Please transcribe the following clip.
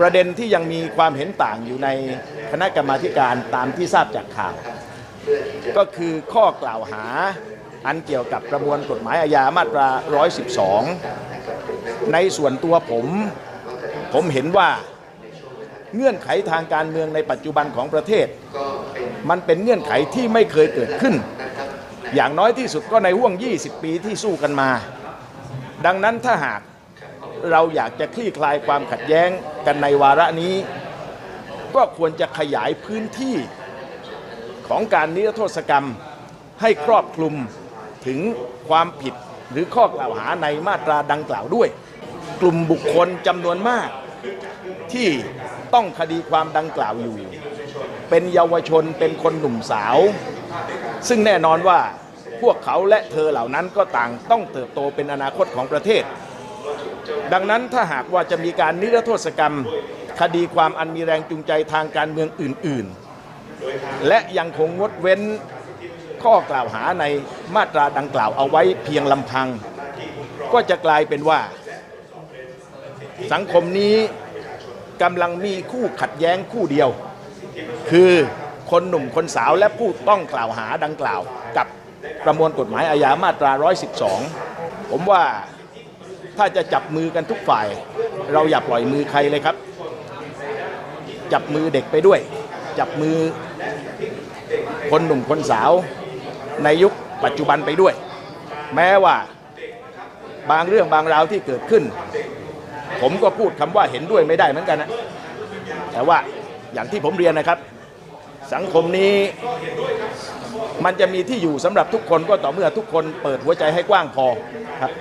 ประเด็นที่ยังมีความเห็นต่างอยู่ในคณะกรรมาการตามที่ทราบจากข่าว ก็คือข้อกล่าวหาอันเกี่ยวกับประมวลกฎหมายอาญามาตรา 112 ในส่วนตัวผม ผมเห็นว่าเงื่อนไขทางการเมืองในปัจจุบันของประเทศ มันเป็นเงื่อนไขที่ไม่เคยเกิดขึ้น อย่างน้อยที่สุดก็ในห่วง 20 ปีที่สู้กันมา ดังนั้นถ้าหาก เราอยากจะคลี่คลายความขัดแย้งกันในวาระนี้ ก็ควรจะขยายพื้นที่ของการนิรโทษกรรมให้ครอบคลุมถึงความผิดหรือข้อกล่าวหาในมาตราดังกล่าวด้วย กลุ่มบุคคลจำนวนมาก ที่ต้องคดีความดังกล่าวอยู่ เป็นเยาวชนเป็นคนหนุ่มสาว ซึ่งแน่นอนว่าพวกเขาและเธอเหล่านั้นก็ต่างต้องเติบโตเป็นอนาคตของประเทศ ดังนั้นถ้าหากว่าจะมีการนิรโทษกรรม คดีความอันมีแรงจูงใจทางการเมืองอื่น ๆ และยังคงงดเว้นข้อกล่าวหาในมาตราดังกล่าวเอาไว้เพียงลำพัง ก็จะกลายเป็นว่า สังคมนี้กำลังมีคู่ขัดแย้งคู่เดียว คือคนหนุ่มคนสาวและผู้ต้องกล่าวหาดังกล่าว กับประมวลกฎหมายอาญามาตรา 112 ผมว่า ถ้าจะจับมือกันทุกฝ่าย เราอย่าปล่อยมือใครเลยครับ จับมือเด็กไปด้วย จับมือคนหนุ่มคนสาว ในยุคปัจจุบันไปด้วย แม้ว่าบางเรื่องบางราวที่เกิดขึ้น ผมก็พูดคำว่าเห็นด้วยไม่ได้เหมือนกันนะแต่ว่าอย่างที่ผมเรียนนะครับ สังคมนี้มันจะมีที่อยู่สำหรับทุกคนก็ต่อเมื่อทุกคนเปิดหัวใจให้กว้างพอครับ